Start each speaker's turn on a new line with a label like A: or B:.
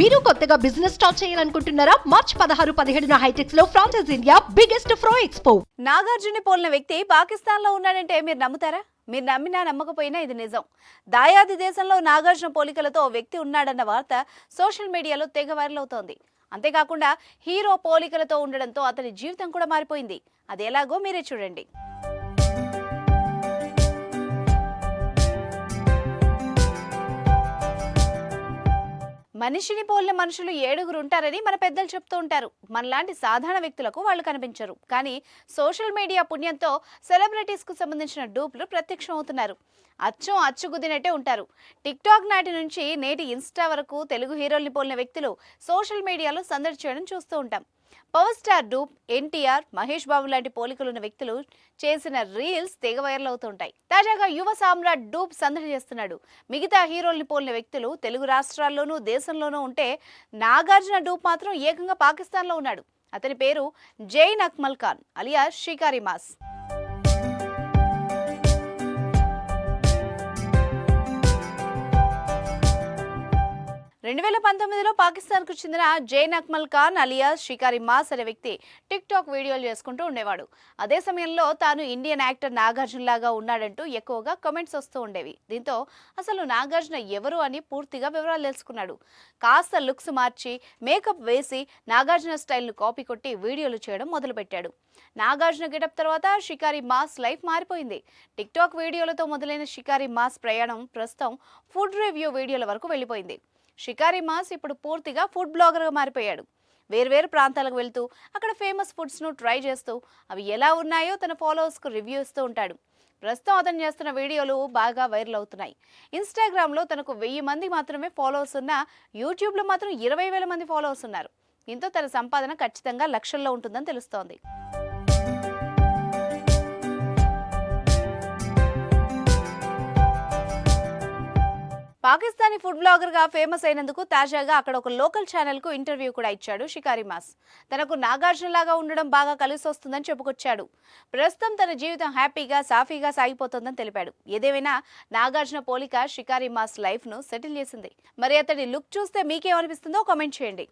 A: మీరు కొత్తగా business start చేయాలనుకుంటున్నారా? మార్చ్ పదహారు పదిహేడున హైటెక్స్లో ఫ్రాన్సెస్ ఇండియా బిగ్గెస్ట్ ఫ్రో ఎక్స్పో
B: నాగార్జున పోలిన వ్యక్తి పాకిస్తాన్లో ఉన్నాడంటే మీరు నమ్ముతారా? మీరు నమ్మినా నమ్మకపోయినా ఇది నిజం. దాయాది దేశంలో నాగార్జున పోలికలతో ఓ వ్యక్తి ఉన్నాడన్న వార్త సోషల్ మీడియాలో తెగ వైరల్ అవుతోంది. అంతేకాకుండా హీరో పోలికలతో ఉండడంతో అతని జీవితం కూడా మారిపోయింది. అది ఎలాగో మీరే చూడండి. మనిషిని పోలిన మనుషులు ఏడుగురు ఉంటారని మన పెద్దలు చెప్తూ ఉంటారు. మనలాంటి సాధారణ వ్యక్తులకు వాళ్ళు కనిపించరు. కానీ సోషల్ మీడియా పుణ్యంతో సెలబ్రిటీస్కు సంబంధించిన డూప్లు ప్రత్యక్షం అవుతున్నారు. అచ్చం అచ్చుగుద్దినట్టే ఉంటారు. టిక్ టాక్ నాటి నుంచి నేటి ఇన్స్టా వరకు తెలుగు హీరోల్ని పోలిన వ్యక్తులు సోషల్ మీడియాలో సందడి చేయడం చూస్తూ ఉంటాం. Power star dupe NTR Mahesh Babu లాంటి పోలికలున్న వ్యక్తులు చేసిన రీల్స్ తెగ వైరల్ అవుతుంటాయి. తాజాగా యువ సామ్రాట్ డూప్ సందడి చేస్తున్నాడు. మిగతా హీరోల్ని పోలిన వ్యక్తులు తెలుగు రాష్ట్రాల్లోనూ దేశంలోనూ ఉంటే నాగార్జున డూప్ మాత్రం ఏకంగా పాకిస్తాన్లో ఉన్నాడు. అతని పేరు జైన్ అక్మల్ ఖాన్ అలియా షికారి మాస్ రెండు వేల పంతొమ్మిదిలో పాకిస్తాన్కు చెందిన జైన్ అక్మల్ ఖాన్ అలియాస్ షికారి మాస్ అనే వ్యక్తి టిక్ టాక్ వీడియోలు చేసుకుంటూ ఉండేవాడు. అదే సమయంలో తాను ఇండియన్ యాక్టర్ నాగార్జున లాగా ఉన్నాడంటూ ఎక్కువగా కమెంట్స్ వస్తూ ఉండేవి. దీంతో అసలు నాగార్జున ఎవరు అని పూర్తిగా వివరాలు తెలుసుకున్నాడు. కాస్త లుక్స్ మార్చి మేకప్ వేసి నాగార్జున స్టైల్ను కాపీ కొట్టి వీడియోలు చేయడం మొదలుపెట్టాడు. నాగార్జున గెటప్ తర్వాత షికారి మాస్ లైఫ్ మారిపోయింది. టిక్ టాక్ వీడియోలతో మొదలైన షికారి మాస్ ప్రయాణం ప్రస్తుతం ఫుడ్ రివ్యూ వీడియోల వరకు వెళ్ళిపోయింది. షికారి మాస్ ఇప్పుడు పూర్తిగా ఫుడ్ బ్లాగర్గా మారిపోయాడు. వేర్వేరు ప్రాంతాలకు వెళ్తూ అక్కడ ఫేమస్ ఫుడ్స్ను ట్రై చేస్తూ అవి ఎలా ఉన్నాయో తన ఫాలోవర్స్కు రివ్యూ ఇస్తూ ఉంటాడు. ప్రస్తుతం అతను చేస్తున్న వీడియోలు బాగా వైరల్ అవుతున్నాయి. ఇన్స్టాగ్రామ్లో తనకు వెయ్యి మంది మాత్రమే ఫాలోవర్స్ ఉన్నా యూట్యూబ్లో మాత్రం ఇరవై వేల మంది ఫాలోవర్స్ ఉన్నారు. దీంతో తన సంపాదన ఖచ్చితంగా లక్షల్లో ఉంటుందని తెలుస్తోంది. పాకిస్తానీ ఫుడ్ బ్లాగర్గా ఫేమస్ అయినందుకు తాజాగా అక్కడ ఒక లోకల్ ఛానల్కు ఇంటర్వ్యూ కూడా ఇచ్చాడు షికారి మాస్. తనకు నాగార్జున లాగా ఉండడం బాగా కలిసి వస్తుందని చెప్పుకొచ్చాడు. ప్రస్తుతం తన జీవితం హ్యాపీగా సాఫీగా సాగిపోతుందని తెలిపాడు. ఏదేమైనా నాగార్జున పోలిక షికారి మాస్ లైఫ్ను సెటిల్ చేసింది. మరి అతడి లుక్ చూస్తే మీకేమనిపిస్తుందో కామెంట్ చేయండి.